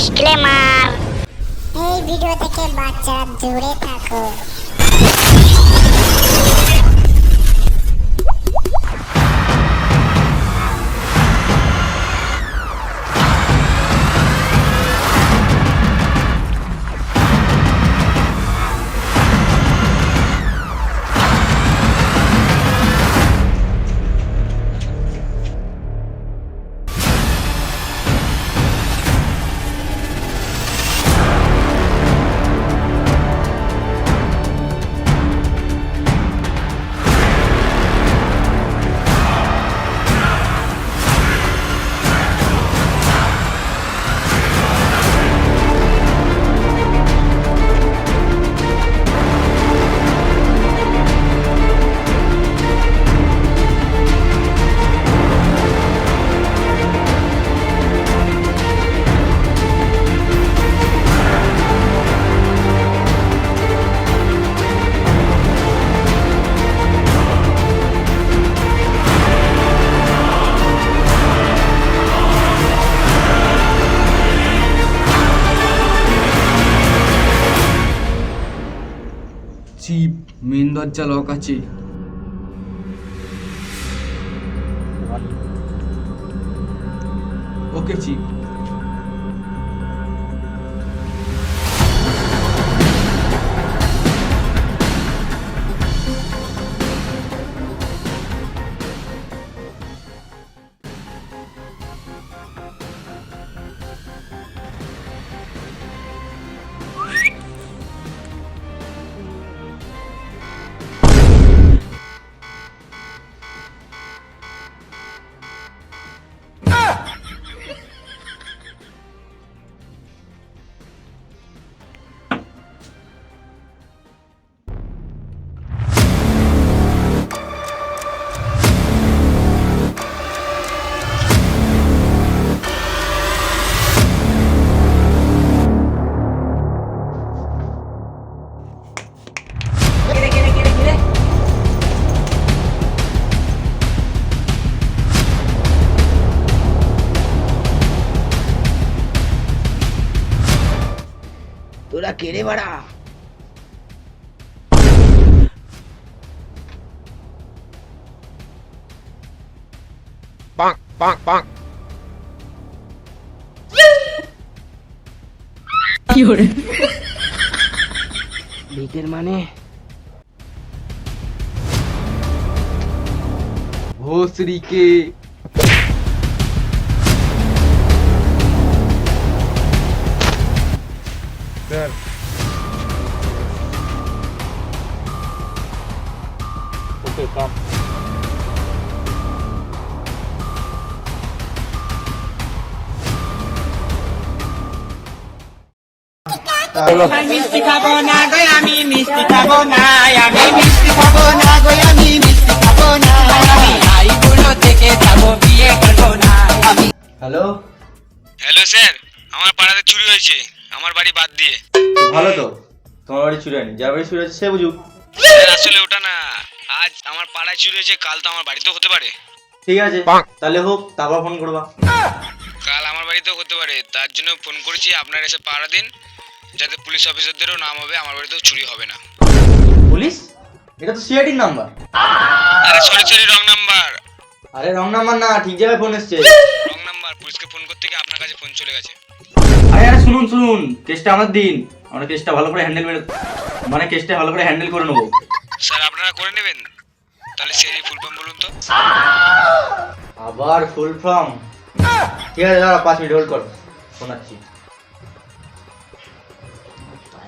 Disclaimer এই video থেকে বাচ্চারা দূরে থাকো। মেন দরজা লক আছে ওকে চিপ তোরা কেড়ে বাড়া ভিকের মানে? ভোসরিকে মিষ্টি খাব না গো আমি মিষ্টি খাব না আমি মিষ্টি খাব না গো আমি মিষ্টি খাব না। আমি আইগুলো থেকে যাব বিয়ে করব না। আমি হ্যালো? হ্যালো স্যার আমার পাড়াতে চুরি হয়েছে আমার বাড়ি বাদ দিয়ে। ভালো তো তোমার বাড়ি চুরি হয়নি যার বাড়ি চুরি হয়েছে সে বুঝুক। আসলে ওটা না আজ আমার পাড়ায় চুরি হয়েছে কাল তো আমার বাড়িতেও হতে পারে। ঠিক আছে তাহলে হোক তারপর ফোন করবা। কাল আমার বাড়িতেও হতে পারে তার জন্য ফোন করেছি আপনারা এসে পাড়া দিন। যাতে পুলিশ অফিসারদেরও নাম হবে আমার বাড়িতেও চুরি হবে না। পুলিশ? এটা তো সিআইডির নাম্বার। আরে সরি সরি রং নাম্বার আরে রং নাম্বার না ঠিক জায়গায় ফোন এসছে। রং নাম্বার পুলিশকে ফোন করতে গিয়ে আপনার কাছে ফোন চলে গেছে। আরে আরে শুনুন শুনুন কেসটা আমার দিন। আমরা কেসটা ভালো করে হ্যান্ডেল মেরে মানে কেসটা ভালো করে হ্যান্ডেল করে নেব। স্যার আপনারা করে নেবেন? তাহলে সেই ফুল ফর্ম বলুন তো। আবার ফুল ফর্ম ঠিক আছে দাঁড়া পাঁচ মিনিট হোল্ড কর। শোনাচ্ছি।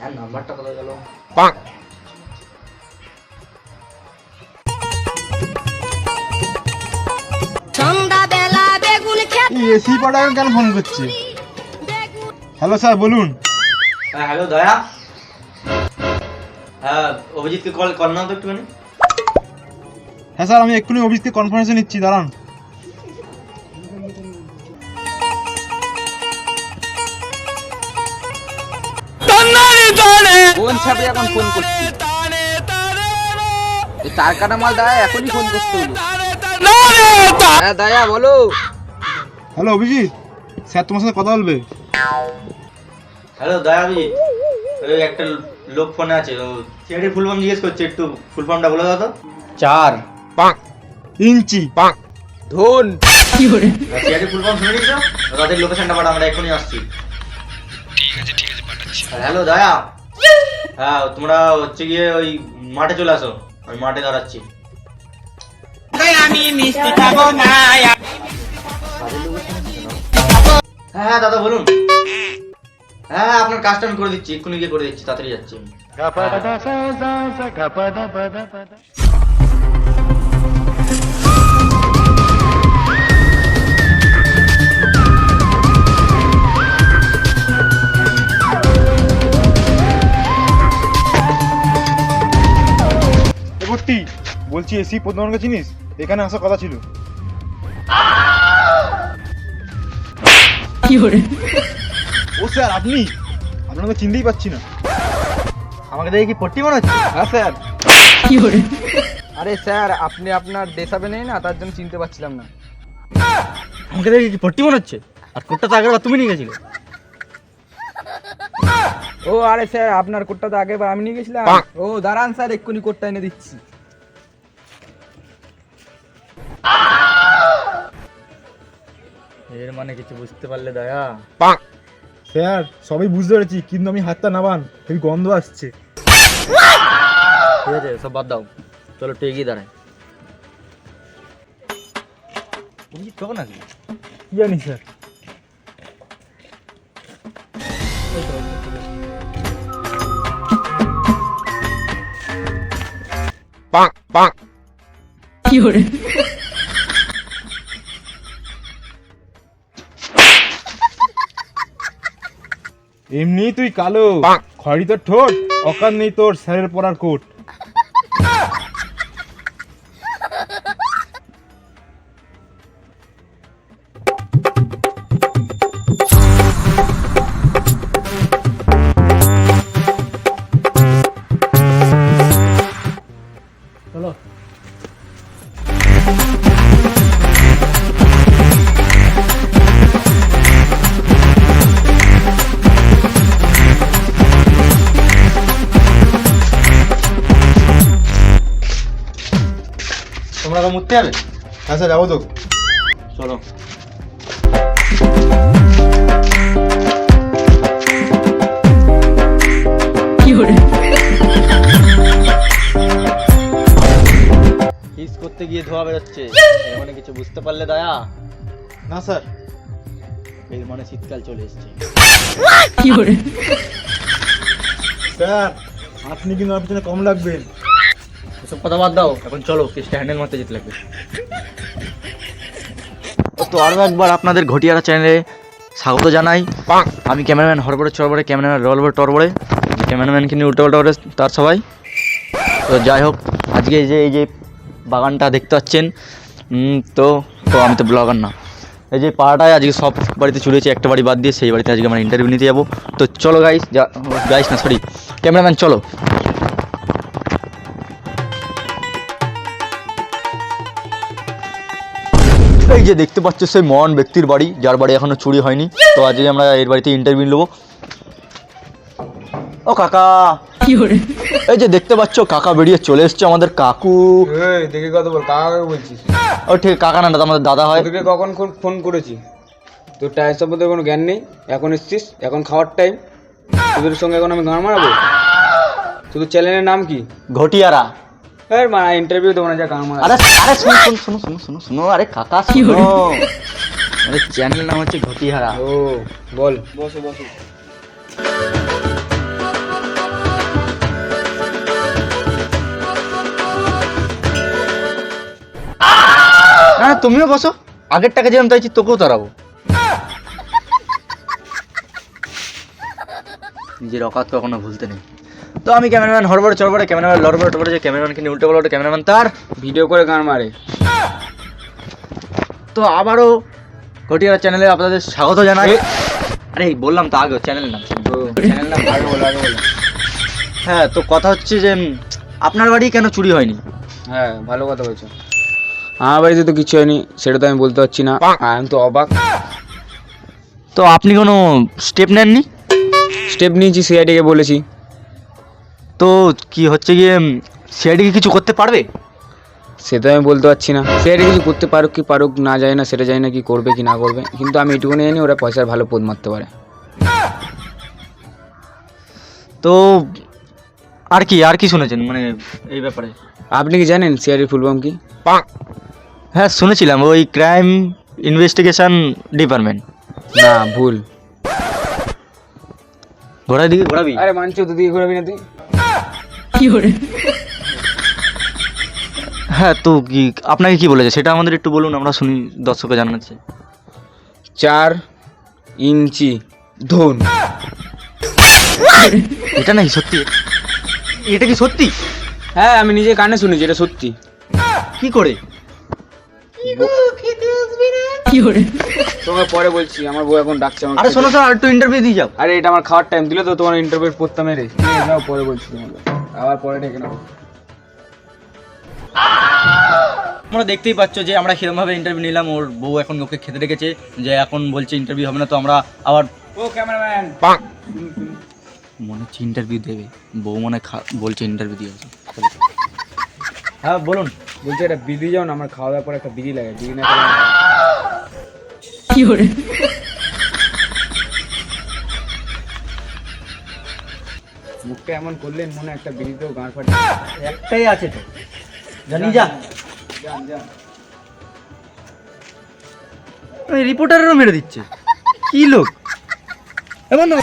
তার নাম্বারটা কোথায় গেল? সন্ধ্যাবেলা এসি পাড়ায় কেন ফোন করছে? হ্যালো স্যার বলুন। হ্যাঁ হ্যালো দয়া। হ্যাঁ অভিজিৎকে কল কল নাও তো একটুখানি। হ্যাঁ স্যার আমি এক্ষুনি অফিসকে কনফারেন্সে নিচ্ছি দাঁড়ান। কোন ছাপে এখন ফোন করছি। তার কাটা মাল দায়া এখনই ফোন করতে হলো হ্যাঁ দায়া বলো। হ্যালো অভিজিৎ। স্যার তোমার সাথে কথা বলবে? হ্যালো দয়াবি। ওই একটা লোক ফোনে আছে ও সিআইডি ফুল ফর্ম জিজ্ঞেস করছে একটু ফুল ফর্মটা বলে দাও তো। চার। ইঞ্চি। ধন। সিআইডি ফুল ফর্ম শুনে নিয়েছো তাদের লোকেশনটা পাঠা আমরা এখনই আসছি। ঠিক আছে ঠিক আছে পাঠাচ্ছি। হ্যালো দয়া। হ্যাঁ তোমরা হচ্ছে গিয়ে ওই মাঠে চলে আসো। আমি মাঠে দাঁড়াচ্ছি। আমি মিষ্টি খাব না হ্যাঁ হ্যাঁ দাদা বলুন। হ্যাঁ হ্যাঁ আপনার কাজটা আমি করে দিচ্ছি এক্ষুনি গিয়ে করে দিচ্ছি তাড়াতাড়ি যাচ্ছি আমি। বলছি এসি প্রধানকে চিনিস এখানে আসার কথা ছিল। ও স্যার আপনি? আপনাকে চিনতেই পাচ্ছি না। আমাকে দেখে কি পট্টি মনে হচ্ছে? হ্যাঁ স্যার। আরে স্যার আপনি আপনার দেশাবে নেই না তার জন্য চিনতে পারছিলাম না। আমাকে দেখে কি পট্টি মনে হচ্ছে? আর কোটটা তো আগের তুমি নিয়ে গেছিলে। ও আরে স্যার আপনার কোটটা তো আগেবার আমি নিয়ে গেছিলাম। ও দাঁড়ান স্যার এক্ষুনি কোটটা এনে দিচ্ছি। এর মানে কিছু বুঝতে পারলে দয়া। স্যার সবই বুঝতে পেরেছি কিন্তু আমি হাতটা নাবান হেবি গন্ধ আসছে। ঠিক আছে সব বাদ দাও। চলো একটু এগিয়ে দাঁড়াই। কখন আসবি কি জানি স্যার। এমনি তুই কালো খড়ি তোর ঠোঁট অকার নেই তোর স্যারের পড়ার কোট। স্যার যাব তো। চলো। কিস করতে গিয়ে ধোয়া বেরোচ্ছে। মানে কিছু বুঝতে পারলে দয়া? না স্যার। এর মানে শীতকাল চলে এসেছে। স্যার আপনি কিন্তু আমার পিছনে কম লাগবেন। এসব কথা বাদ দাও। এখন চলো কেসটা হ্যান্ডেল মারতে যেতে লাগবে। তো আরও একবার আপনাদের ঘটিয়ারা চ্যানেলে স্বাগত জানাই। আমি ক্যামেরাম্যান হরবরে চরবরে ক্যামেরাম্যান রলবরে টরবরে ক্যামেরাম্যানকে নিয়ে উল্টো করে তার সবাই। তো যাই হোক আজকে এই যে এই যে বাগানটা দেখতে পাচ্ছেন তো তো আমি তো ব্লগার না। এই যে পাড়াটায় আজকে সব বাড়িতে চুরিয়েছে একটা বাড়ি বাদ দিয়ে সেই বাড়িতে আজকে আমরা ইন্টারভিউ নিতে যাব। তো চলো গাইস যা গাইস না সরি ক্যামেরাম্যান চলো। এই যে দেখতে পাচ্ছ সেই মহান ব্যক্তির বাড়ি যার বাড়ি এখনও চুরি হয়নি। তো আজকে আমরা এর বাড়িতে ইন্টারভিউ নেব। ও কাকা! এই যে দেখতে পাচ্ছ কাকা বেরিয়ে চলে এসছে আমাদের কাকু। দেখে কথা বল কাকে বলছিস? ও ঠিক কাকা না দাদা, আমাদের দাদা হয়। তোকে কখন ফোন- করেছি? তোর টাইম সম্বন্ধে কোনো জ্ঞান নেই? এখন এসছিস? এখন খাওয়ার টাইম তোদের সঙ্গে এখন আমি গান মারাবো? শুধু চ্যানেলের নাম কি? ঘটিয়ারা। হ্যাঁ মা ইন্টারভিউ দেবো না যা গান আরে আরে শুনো শুনো শুনো শুনো শুনো শুনো আরে কাকা শুনো আরে চ্যানেল নাম হচ্ছে ঘটিহারা ও বল বসো বসো তুমিও বসো। আগের টাকা যেরকম চাইছি তোকেও তাড়াবো নিজের অকাত কখনো ভুলতে নেই। তো আমি ক্যামেরাম্যান হরবড় চড়বড়ে ক্যামেরাম্যান লড়বড়ে টড়বড়ে যে ক্যামেরাম্যানকে নিয়ে উল্টো পাল্টা ক্যামেরাম্যান তার ভিডিও করে গান মারে। তো আবারও ঘটিয়ারা চ্যানেলে আপনাদের স্বাগত জানাই। আরে বললাম তো আগে চ্যানেল নাম তো চ্যানেল নাম আগে বলো আগে বলো। হ্যাঁ তো কথা হচ্ছে যে আপনার বাড়ি কেন চুরি হয়নি? হ্যাঁ ভালো কথা বলছো। আমার বাড়িতে তো কিছু হয়নি সেটা তো আমি বলতে পারছি না। আমি তো অবাক। তো আপনি কোনো স্টেপ নেননি? স্টেপ নিয়েছি সিআইডিকে বলেছি। তো কি হচ্ছে গিয়ে সিআইডি কি কিছু করতে পারবে? সেটা আমি বলতে পারছি না। সিআইডি কিছু করতে পারুক কি পারুক না যায় না সেটা জানি না কি করবে কি না করবে। কিন্তু আমি এটুকুনি জানি ওরা পয়সার ভালো পোদ মারতে পারে। তো আর কি আর কি শুনেছেন মানে এই ব্যাপারে? আপনি কি জানেন সিআইডির ফুল ফর্ম কি? হ্যাঁ শুনেছিলাম ওই ক্রাইম ইনভেস্টিগেশন ডিপার্টমেন্ট। না ভুল। ঘোড়ার দিকে ঘোরাবি? আরে মানছো তো দিকে ঘোরাবি না তুই? হ্যাঁ তো কি আপনাকে কি বলেছে? সেটা আমাদের একটু বলুন আমরা শুনি দর্শকে জানাচ্ছে। চার ইঞ্চি ধন। এটা নাকি সত্যি? এটা কি সত্যি? হ্যাঁ আমি নিজে কানে শুনেছি এটা সত্যি। কি করে? তোমাকে পরে বলছি আমার বউ এখন ডাকছে আমাকে আরে শোনো শোনো আর একটু ইন্টারভিউ দিয়ে যাও। আরে এটা আমার খাওয়ার টাইম দিলে তো তোমার ইন্টারভিউ পড়তাম রে যাও পরে বলছি তোমাকে। আবার পরে ডেকে নেব। তোমরা দেখতেই পাচ্ছ যে আমরা কিরমভাবে ইন্টারভিউ নিলাম। ওর বউ এখন ওকে খেতে রেখেছে যে এখন বলছে ইন্টারভিউ হবে না তো আমরা আবার ও ক্যামেরাম্যান। মনে হচ্ছে ইন্টারভিউ দেবে। বউ মনে খা- বলছে ইন্টারভিউ দিয়ে আসো। হ্যাঁ বলুন। বলছি এটা বিধি যাও না আমার খাওয়া দাওয়ার পর একটা বিধি লাগে বিধি না খেলে মুখটা এমন করলেন মনে একটা বিড়িতেও গান ফাটে। একটাই আছে তো। জানি যা। যান যান। রিপোর্টারেরও মেরে দিচ্ছে। কি লোক? এমন না।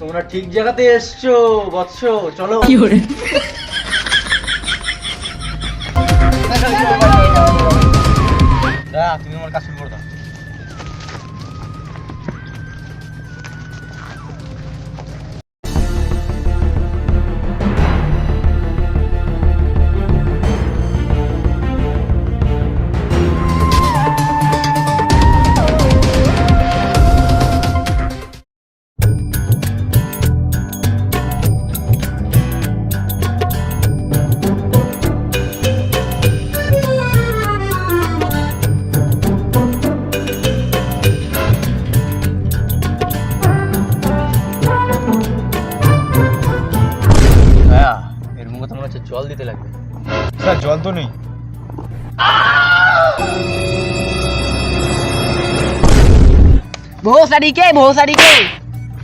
তোমরা ঠিক জায়গাতে এসছো বৎস চলো। দাদা, তুমি আমার কাজ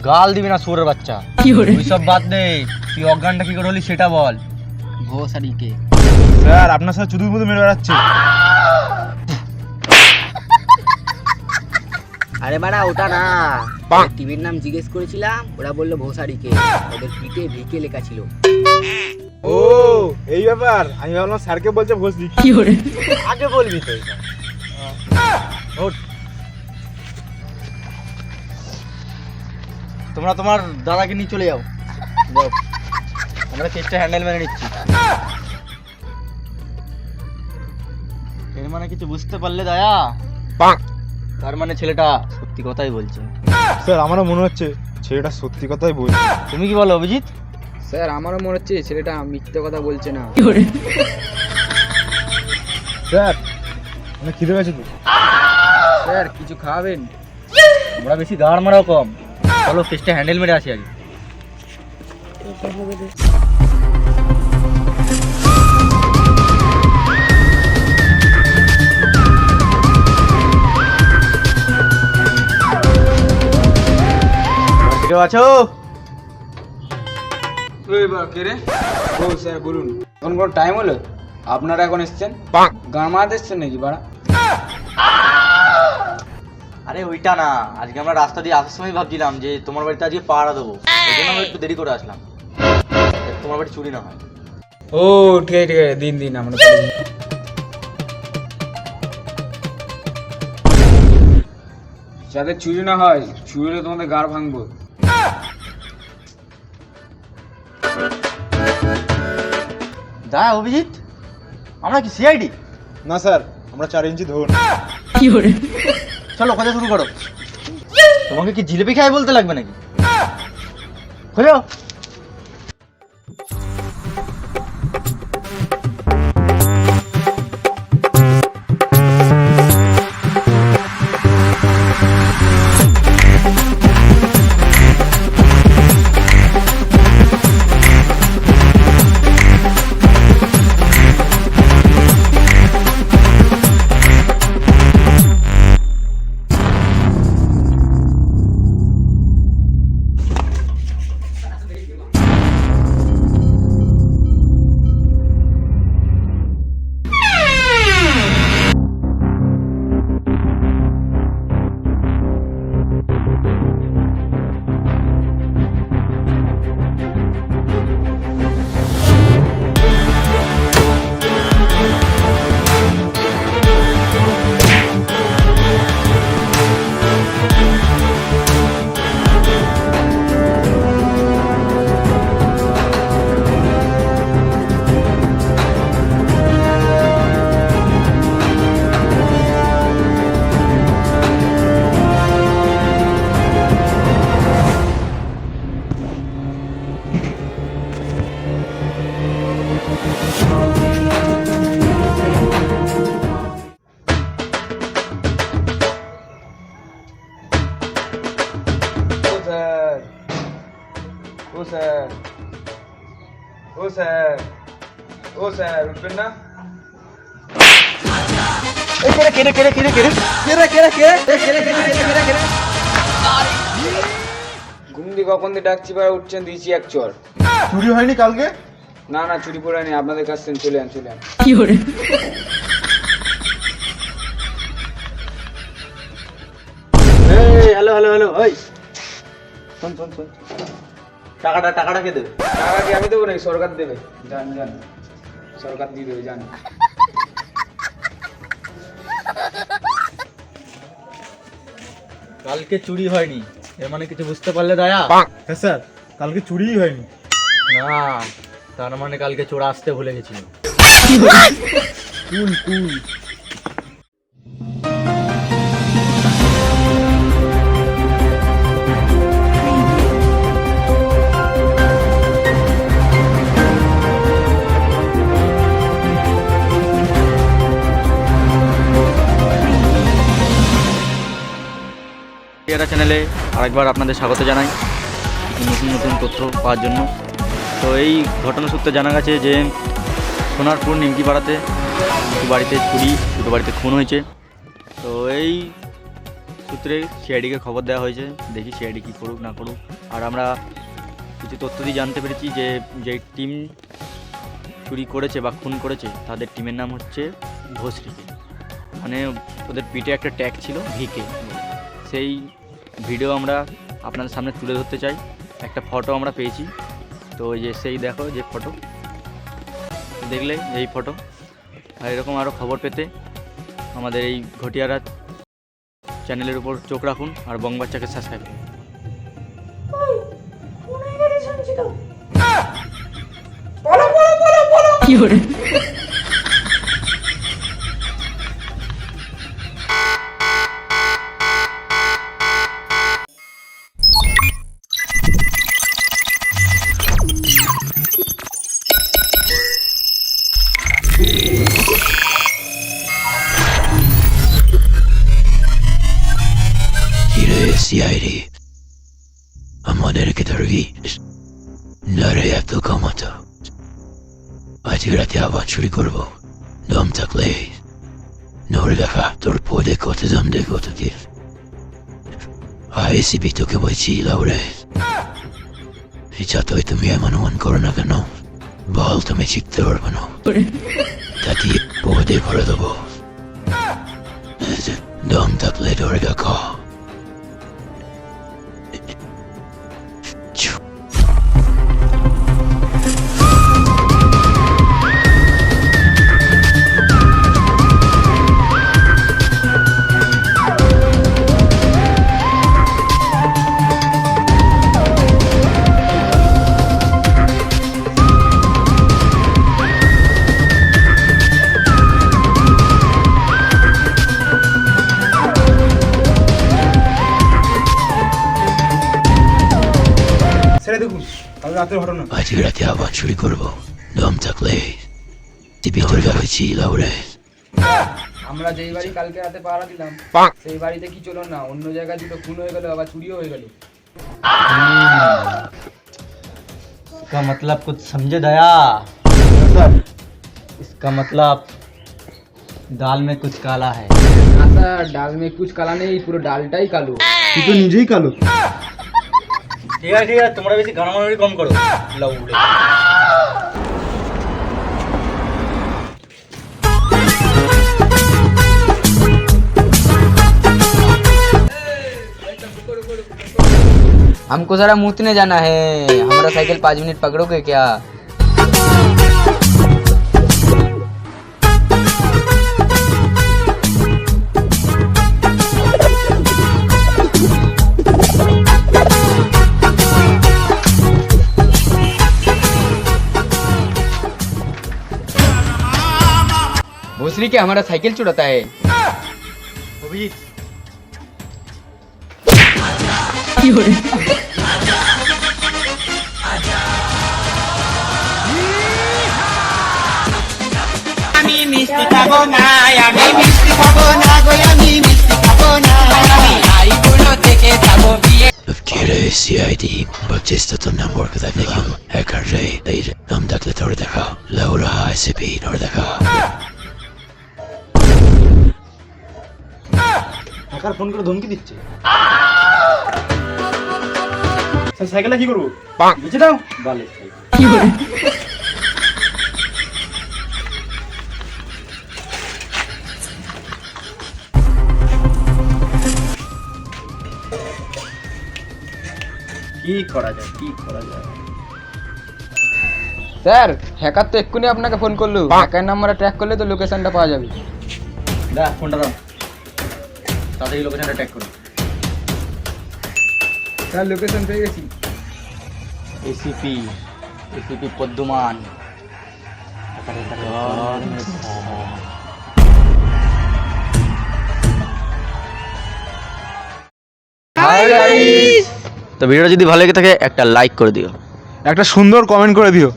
গাল দিবি না সুরের বাচ্চা। ওই সব বাদ দে। তুই অজ্ঞানটা কি করে হলি সেটা বল। স্যার আপনার সাথে চুদুর মতো মেরে বেড়াচ্ছে। আরে বাড়া ওটা না। টিভির নাম জিজ্ঞেস করেছিলাম ওরা বলল ভোসারিকে। ওদের পিঠে ভিকে লেখা ছিল। ও এই ব্যাপার। আমি ভাবলাম স্যারকে বলছে ভোজ দিই আগে বলবি তো। ওঠ। তোমরা তোমার দাদাকে নিয়ে চলে যাও। যাও। আমরা কেসটা হ্যান্ডেল মেনে নিচ্ছি। এর মানে কিছু বুঝতে পারলে দয়া? তার মানে ছেলেটা সত্যি কথাই বলছে। স্যার আমারও মনে হচ্ছে ছেলেটা সত্যি কথাই বলছে। তুমি কি বলো অভিজিৎ? স্যার আমারও মনে হচ্ছে ছেলেটা মিথ্যে কথা বলছে না। স্যার মানে খিদে পেয়েছে তো। স্যার কিছু খাওয়াবেন আমরা বেশি গাড় মারাও কম। চলো কেসটা হ্যান্ডেল মেরে আসি আগে। কেউ আছো? ও স্যার বলুন। এখন কোনো টাইম হলো? আপনারা এখন এসছেন? গান মারাতে এসছেন নাকি বাড়া? আরে ওইটা না আজকে আমরা রাস্তা দিয়ে আসার সময় ভাবছিলাম যে তোমার বাড়িতে আজকে পাহারা দেবো ওই জন্য আমরা একটু দেরি করে আসলাম। তোমার বাড়ি চুরি না হয়? ও ঠিক আছে ঠিক আছে দিন দিন আমরা যাতে চুরি না হয় চুরি হলে তোমাদের গাড় ভাঙবো। দা অভিজিৎ আমরা কি সিআইডি না স্যার আমরা চার ইঞ্চি ধরুন। চলো খোঁজা শুরু করো। তোমাকে কি জিলিপি খাই বলতে লাগবে নাকি? খোঁজো ও স্যার ও স্যার উঠবেন না ঘুম দিয়ে কখন দিয়ে ডাকছি বা উঠছেন দিয়েছি এক চর চুরি হয়নি কালকে না না চুরি করে নি আপনাদের কাছ থেকে চলে আন চলে আন হ্যালো হ্যালো হ্যালো ওই শোন শোন শোন টাকাটা টাকাটা কে দেবে? টাকা কি আমি দেবো নাকি? সরকার দেবে? যান যান সরকার দিয়ে দেবে যান কালকে চুরি হয়নি। এর মানে কিছু বুঝতে পারলে দয়া? হ্যাঁ স্যার। কালকে চুরিই হয়নি। না তার মানে কালকে চোর আসতে ভুলে গেছিল কুল কুল চ্যানেলে আরেকবার আপনাদের স্বাগত জানাই। নতুন নতুন তথ্য পাওয়ার জন্য। তো এই ঘটনা সূত্রে জানা গেছে যে সোনারপুর নিমকিপাড়াতে দুটো বাড়িতে চুরি, দুটো বাড়িতে খুন হয়েছে। তো এই সূত্রে সিআইডিকে খবর দেওয়া হয়েছে। দেখি সিআইডি কী করুক, না করুক। আর আমরা কিছু তথ্য দিয়ে জানতে পেরেছি যে যে টিম চুরি করেছে বা খুন করেছে, তাদের টিমের নাম হচ্ছে ভোসরিকে। মানে ওদের পিঠে একটা ট্যাগ ছিল ভিকে। সেই ভিডিও আমরা আপনাদের সামনে তুলে ধরতে চাই। একটা ফটো আমরা পেয়েছি। তো ওই যে সেই দেখো যে ফটো দেখলে এই ফটো আর এরকম আরও খবর পেতে আমাদের এই ঘটিয়ারা চ্যানেলের উপর চোখ রাখুন আর বং বাচ্চাকে সাবস্ক্রাইব করুন। কিরে চুরি করব দম থাকলে নরে দেখা তোর পদে কত দম দে কত কি আইসিবি তোকে বলছি লাউরে যতই তুমি এমন মন করো না কেন বল তুমি শিখতে পারব না তাতে পদে ভরে দেবো দম থাকলে ধরে রাতের ঘটনা আজকে রাতে আবার চুরি করবো দম থাকলে টিপি ধরে হয়েছি লাউরে আমরা যেই বাড়ি কালকে রাতে পাহারা দিলাম সেই বাড়িতে কি চলো না অন্য জায়গায় দুটো খুন হয়ে গেল আবার চুরিও হয়ে গেল इसका मतलब कुछ समझे दया इसका मतलब दाल में कुछ काला है না স্যার ডাল মে কুচ কালা নেই পুরো ডালটাই কালো তুই তো নিজেই কালো ঠিক আছে ঠিক আছে তোমরা বেশি গানামানি কম করো লাউড়ে हमको जरा मूतने जाना है हमारा साइकिल पाँच मिनट पकड़ोगे क्या भोसरी के हमारा साइकिल चुराता है অভিজিৎ মিষ্টি খাবো না আমি মিষ্টি খাবো না গো আমি মিষ্টি খাবো না আমি আইগুলো থেকে যাবো বিয়ে Öfkeyle CID Baptista tundan borkudaki Hacker Ray Leyre Namdaklı Tordaka Laura ICP Nordaka hacker phone করে ধমকি দিচ্ছে। স্যার সাইকেলটা কি করব? বেঁচে দাও। বালে কি করা যায় কি করা যায়? স্যার হ্যাকার তো এক্ষুনি আপনাকে ফোন করল। হ্যাকার নাম্বারে ট্র্যাক করলে তো লোকেশনটা পাওয়া যাবে। দা ফোনটা দাও। তাড়াতাড়ি লোকেশনটা ট্যাগ করুন স্যার লোকেশন পেয়ে গেছি। এসিপি এসিপি পদ্মমান। তো ভিডিওটা যদি ভালো লেগে থাকে একটা লাইক করে দিও। একটা সুন্দর কমেন্ট করে দিও।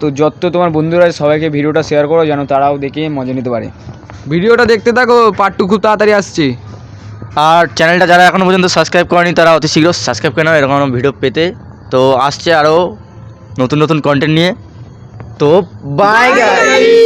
তো যত তোমার বন্ধুরা সবাইকে ভিডিওটা শেয়ার করো যেন তারাও দেখে মজা নিতে পারে। ভিডিওটা দেখতে থাকো পার্ট টু খুব তাড়াতাড়ি আসছে। আর চ্যানেলটা যারা এখনও পর্যন্ত সাবস্ক্রাইব করেনি তারা অতি শীঘ্র সাবস্ক্রাইব করে নাও এরকম ভিডিও পেতে। তো আসছে আরও নতুন নতুন কন্টেন্ট নিয়ে। তো বাই গাই